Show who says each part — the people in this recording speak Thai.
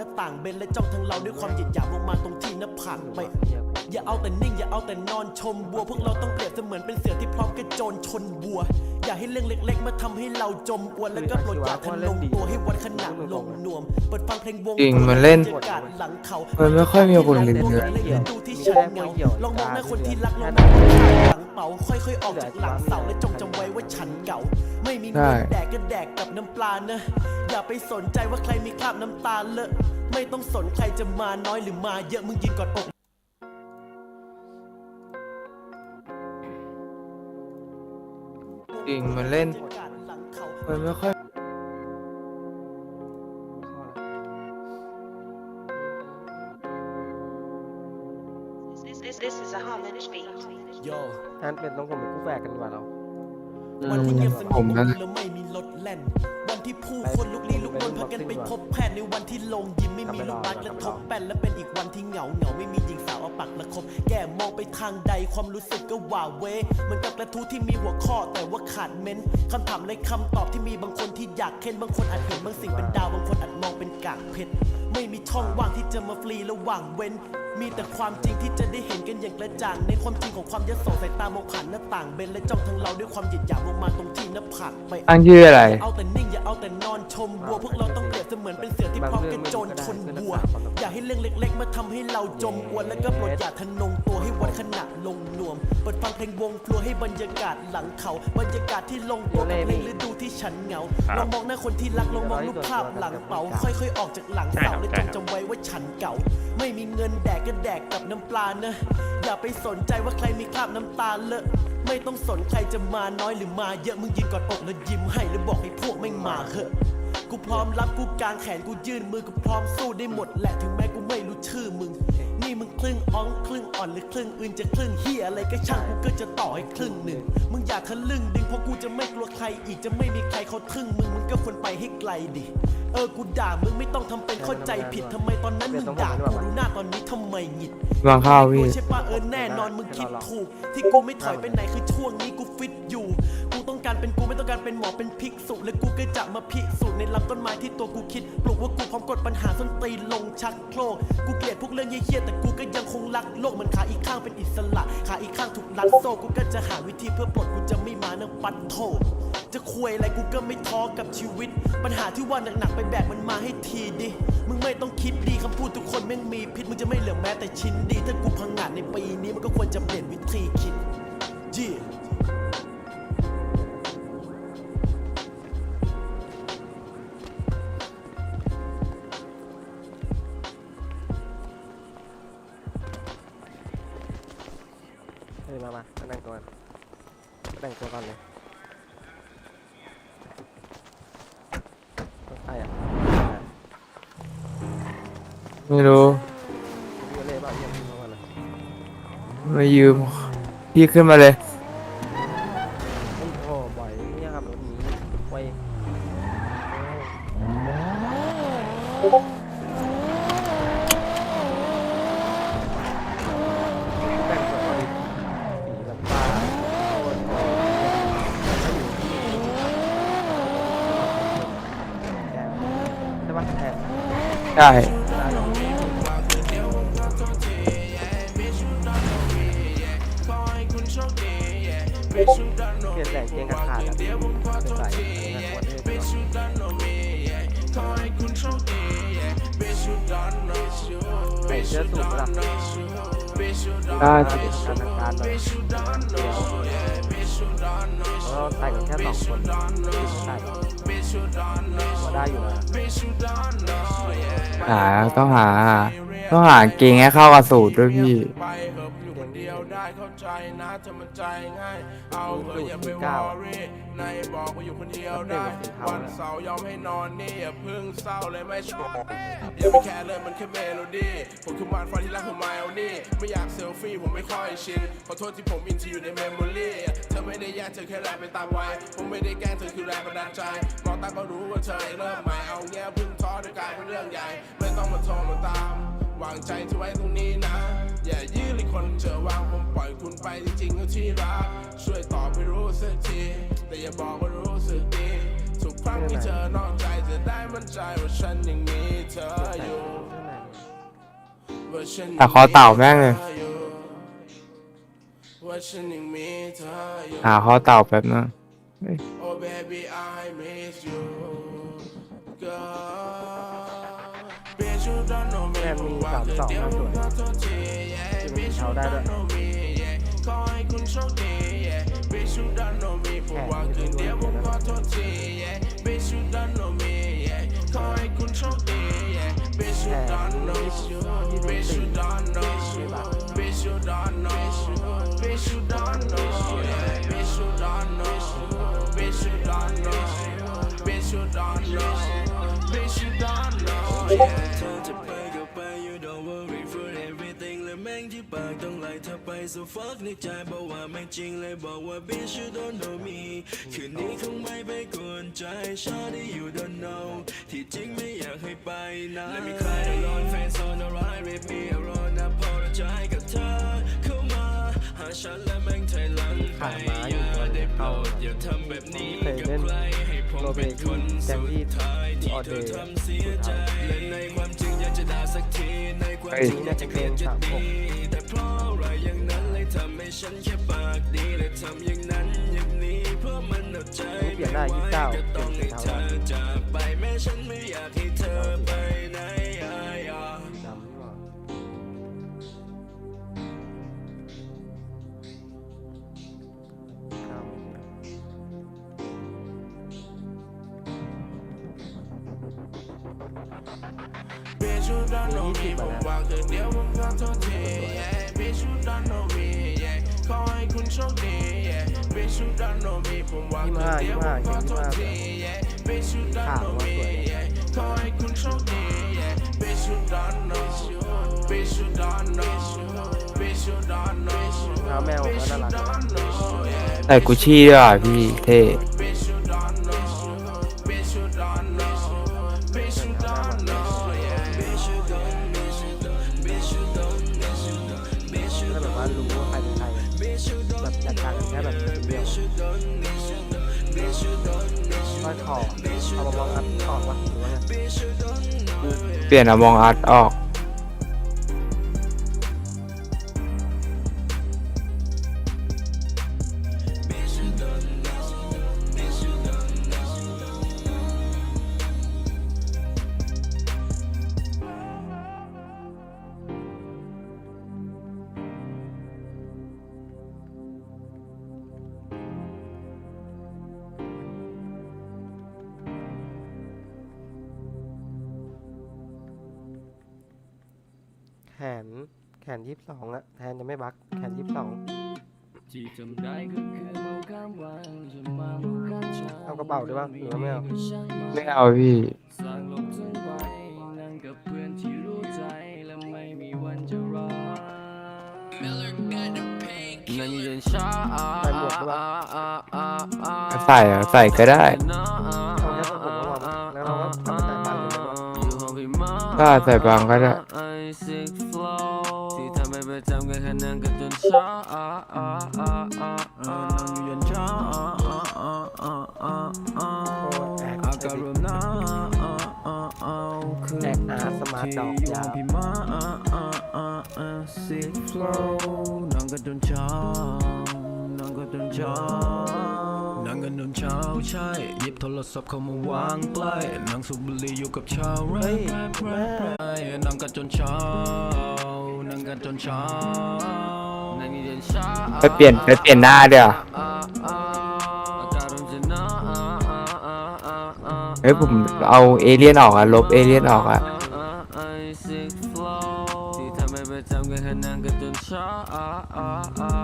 Speaker 1: น้าต่างเบนและจ้องทั้งเราด้วยความเหยียดหยามลงมาตรงที่หน้าผากไปอย่าเอาแต่นิ่งอย่าเอาแต่นอนชมบัว พวกเราต้องเปรียบเสมือนเป็นเสือที่พร้อมกระโจนชนบัว อย่าให้เรื่องเล็ก ๆ มาทำให้เราจมอวนแล้วก็โปรดอย่าทะนงตัวให้วัดขนาดลงนวมเปิดฟังเพลงวง
Speaker 2: จริงมันเล่น
Speaker 1: บรรยากาศหลังเขา
Speaker 2: มันไม่ค่อยมีคนเล่นเลย
Speaker 1: ดูที่ฉันเหงาลองมองหน้าคนที่รักลองมองคนที่หลังเป๋าค่อยๆออกจากหลังเสาและจงจำไว้ว่าฉันเก่า ไม่มีเงินแดกก็แดกกับน้ำปลานะ อย่าไปสนใจว่าใครมีคราบน้ำตาเลอะไม่ต้องสนใครจะมาน้อยหรือมาเยอะมึงยืนกอดอก
Speaker 2: จริงมันเล่น
Speaker 1: หลังเขา
Speaker 2: มันไม่ค่อย
Speaker 3: This, this, this is a harmonious beat.
Speaker 1: โย
Speaker 4: งั้นเป็นต้องผมเป็นคู่แฝดกันดีกว่าเรา
Speaker 1: วันที่เงียบสง
Speaker 2: ผ
Speaker 1: บ
Speaker 2: มนั่นแหละ
Speaker 1: แล้วไม่มีรถแล่น วันที่ผู้คนลุกลี้ลุกลนพากันไปพบแพทย์ในวันที่ลงยิ้มไม่มีลูกรักและทบแป้นและเป็นอีกวันที่เหงาเหงาไม่มีหญิงสาวเอาปักและคบแก่มองไปทางใดความรู้สึกก็หว่าเวเหมือนกับกระทู้ที่มีหัวข้อแต่ว่าขาดเม้นคำถามและคำตอบที่มีบางคนที่อยากเค้นบางคนอาจเห็นบางสิ่งเป็นดาวบางคนอาจมองเป็นกากเพชรไม่มีช่องว่างที่จะมาฟรีระหว่างเว้น มีแต่ความจริงที่จะได้เห็นกันอย่างกระจ่าง ในความจริงของความยโสสายตามองผ่านหน้าต่างเบนและจ้องทั้งเราด้วยความหยียดหยามลงมาตรงที่หน้าผากไป
Speaker 2: ตั้งชื่ออะไร
Speaker 1: เอาแต่นิ่งอย่าเอาแต่นอนชมบัวพวกเราต้องเปรียบเสมือนเป็นเสือที่พร้อมกระโจนชนบัว อย่าให้เรื่องเล็ก ๆ มาทำให้เราจมอวนแล้วก็โปรดอย่าทะนงตัวให้วัดขนาดลงนวมเปิดฟังเพลงวงฟลัวให้บรรยากาศหลังเขาบรรยากาศที่ลงตัวกับเพลงฤดูที่ฉันเหงาลองมองหน้าคนที่รักลองมองรูปภาพหลังเป๋าค่อย ๆ ออกจากหลังเสาและจงจ ว่าฉันเก่า ไม่มีเงินแดกก็แดกกับน้ำปลานะอย่าไปสนใจว่าใครมีคราบน้ำตาเลอะไม่ต้องสนใครจะมาน้อยหรือมาเยอะมึงยืนกอดอกแล้วยิ้มให้แล้วบอกให้พวกไม่มาเหอะกูพร้อมรับกูกางแขนกูยื่นมือกูพร้อมสู้ได้หมดแหละถึงแม้กูไม่รู้ชื่อมึง นี่มึงครึ่งอ้องครึ่งอ่อนหรือครึ่งอื่นจะครึ่งเฮียอะไรก็ช่างกูก็จะต่อให้ครึ่งหนึ่งมึงอย่าทะลึ่งดึงเพราะกูจะไม่กลัวใครอีกจะไม่มีใครเขาทึ่งมึงมึงก็ควรไปให้ไกลดิเออกูด่ามึงไม่ต้องทำเป็นเข้าใจผิดทำไมตอนนั้นมึงด่ากูดูหน้าตอนนี้ทำไมหงิด
Speaker 2: วางข้าวพี่
Speaker 1: ใช่ปะเออแน่นอนมึงคิดถูก ที่กูไม่ถอยไปไหนคือช่วงนี้กูฟิตอยู่ กูต้องการเป็นกูไม่ต้องการเป็นหมอเป็นภิกษุ และกูก็จะมาพิสูจน์ในลำต้นไม้ที่ตัวกูคิด ปลุกว่ากูพร้อมกดปัญหาส้นตีนลงชักโครกกูเกลียดพวกเรื่องเยี่ยๆแต่กูก็ยังคงรักโลกมันขาอีกข้างเป็นอิสระขาอีกข้างถูกลัดโซ่กูก็จะหาวิธีเพื่อปลดกูจะไม่มาเนื่องปัดโทษจะคุยอะไรกูก็ไม่ท้อกับชีวิต ปัญหาที่ว่าหนักๆไปแบกมันมาให้ทีดิ มึงไม่ต้องคิดดีคำพูดทุกคนแม่งมีพิษมึงจะไม่เหลือแม้แต่ชิ้นดี ถ้ากูพังงาดในปีนี้มันก็ควรจะเปลี่ยนวิธีคิดจี
Speaker 4: แต่งตัวกันเลยใครอะ
Speaker 2: ไม่รู้
Speaker 4: พี่เล่บ้าเยี่ยมพี่มาเลย
Speaker 2: มายืมพี่ขึ้นมาเลย ช่
Speaker 4: เปลี่ยนแหล่งเกงกระขาดอะเป็นใส่นะวันนี้ใส่เสื้อสูทหลัก
Speaker 2: ได้
Speaker 4: การทางการหน่อยแล้วแต่งกันแค่สองคนใช่ ก็ได้อยู่นะ
Speaker 2: หาต้องหาต้องหาเกงให้เข้ากับสูตรด้วยพี่
Speaker 5: ไปเหอะอยู่คนเดียวได้เข้า ใจนะเธอมันใจง่ายเอาเหอะอย่าไปวอรี่ในบอกว่าอยู่คนเดียวได้ วันเสาร์ยอมให้นอนนี่อย่าเพิ่งเศร้าเลยไม่ชอบอย่าไปแคร์เลยมันแค่เมโลดี้ผมคือมานฟันที่รักของไมโอนี่ไม่อยากเซลฟี่ผมไม่ค่อยชินขอโทษที่ผมอินที่อยู่ในเมมโมรี่เธอไม่ได้แย่เธอแค่แรปไปตามวัยผมไม่ได้แกล้งเธอคือแรงบันดาลใจมองตาก็รู้ว่าเธอเริ่มใหม่เอาเงี้ยเพิ่งท้อด้วยกลายเป็นเรื่องใหญ่ ไม่ต้องมาโทรมาตามวางใจที่ไว้ตรงนี้นะ อย่ายื้อเลยคนเจอวางผมปล่อยคุณไปจริงๆก็ที่รัก ช่วยตอบให้รู้สักที แต่อย่าบอกว่ารู้สึกดีทุกครั้งที่เธอนอกใจจะได้มั่นใจว่าฉันยังมีเธออยู่ว่าฉัน
Speaker 2: แต่คอเต่าแม่งเลย
Speaker 5: ว่าฉันยังมีเธออยู่
Speaker 2: หาคอเต่าแป๊บนึง
Speaker 5: Oh baby I miss you girl Bitch you don't know me
Speaker 4: แม่มีสามสองนะสวย ที่มันเท้าได้ด้วย
Speaker 5: ขอให้คุณโชคดี yeah Bitch you don't know me ผมว่าคืนเดียวผมขอโทษที yeah Bitch you don't know me yeah ขอให้คุณโชคดี yeah Bitch you don't know Bitch you don't know Bitch you don't know Bitch you don't know yeah Bitch you don't know Bitch you don't know Bitch you don't know Bitch you don't know yeah
Speaker 6: เธอไป so fuck ในใจบอกว่าไม่จริงเลยบอกว่า bitch you don't know me คืนนี้คงไม่ไปกวนใจ shawty you don't know ที่จริงไม่อยากให้ไปนะและมีใครได้ร้อนแฟนโซนอะไร rip me around นะพอเราใจกับเธอเข้ามา หาฉันและแม่งถอยหลังไป
Speaker 4: อย่า
Speaker 6: ได้โปรดอย่าทำแบบนี้
Speaker 4: เบเป็
Speaker 6: นคน
Speaker 4: แก
Speaker 6: สุ
Speaker 4: ง
Speaker 6: ด
Speaker 4: ที่
Speaker 6: ท้ายที่
Speaker 4: ออ
Speaker 6: เธ
Speaker 4: เด
Speaker 6: อ
Speaker 4: ย์
Speaker 6: ทำเสียใจและในความจริงอยากจะด่าสักทีในความจริงอยากจะเกลียดจะดีแต่เพราะอะไรอย่างนั้นเลยทำให้ฉันแค่ปากดีและทำอย่างนั้นอย่างนี้เพราะมันเอาใจ
Speaker 4: เปลี่ยนได้
Speaker 6: ไม่ไหวก็ต้องให้เธอจา
Speaker 5: know me ผมว่าคืนเดียวผมขอโทษที yeah Bitch, you don't know me yeah ขอให้คุณโชคดี yeah Bitch, you don't know Bitch, you don't know Bitch, you don't know
Speaker 4: เท้าแมวก็
Speaker 5: Bitch,
Speaker 4: น่า
Speaker 5: you
Speaker 4: รัก
Speaker 5: don't know yeah
Speaker 2: ใส่กุชชี่ด้วยอะพี่เท่
Speaker 4: จัดการกันแบบคนเดียว
Speaker 6: bitch you don't bitch you don't bitch you don't bitch you
Speaker 4: ก้อยคอเอามามองอัดออกวะหรือว่าไง
Speaker 2: เปลี่ยนอะมองอาร์ตออก
Speaker 4: นแขนยี่สิบสองอะแทนจะไม่บักแขนยี่สิบสอง
Speaker 6: ที่จำได้ก็คือเมาข้ามวันจะมาเมาข้ามเช้า
Speaker 4: เอากระเป๋าด้วยป่ะหรือว่าไม่เอา
Speaker 2: ไม่เอาพี่
Speaker 6: สร้างโลกทั้งใบนั่งกับเพื่อนที่รู้ใจและไม่มีวันจะรอนั่งยันเช้า
Speaker 4: ใส่หมวกด้วยป่ะ
Speaker 2: ใส่เหรอใส่ก็ได้
Speaker 4: เอาแค่ผมก็พอแล้วเราก็ทำเป็นแต่บังเลยว่า
Speaker 2: ก็ใส่บางก็ได้
Speaker 6: ที่ทำให้ประจำกันแค่นั่งกันจนเช้านั่งอยู่ยันเช้า
Speaker 4: อ้แอก
Speaker 6: อากาศเริ่มหนาวคืน
Speaker 4: แอกอาร์ตสมาร์ทดอกยาว
Speaker 6: พี่มาสิกโฟล์นั่งกันจนเช้านั่งกันจนเช้า นั่งกันจนเช้าใช่หยิบโทรศัพท์เข้ามาวางใกล้นั่งสูบบุหรี่อยู่กับชาวแร
Speaker 4: เฮ้ย
Speaker 6: ป
Speaker 4: แม่
Speaker 6: นั่งกันจนเช้านั่งกันจนเช้านั่งจนเช้า
Speaker 2: ไปเปลี่ยนไปเปลี่ยนหน้าเดี๋ยว
Speaker 6: อากาศเริ่มจะหนาว
Speaker 2: เฮ้ยผมเอาเอเลี่ยนออกอะลบเอเลี่ยนออกอะ
Speaker 6: ที่ทำให้ประจำกันแค่นั่งกันจนเช้านั่งอยู่ยันเช้า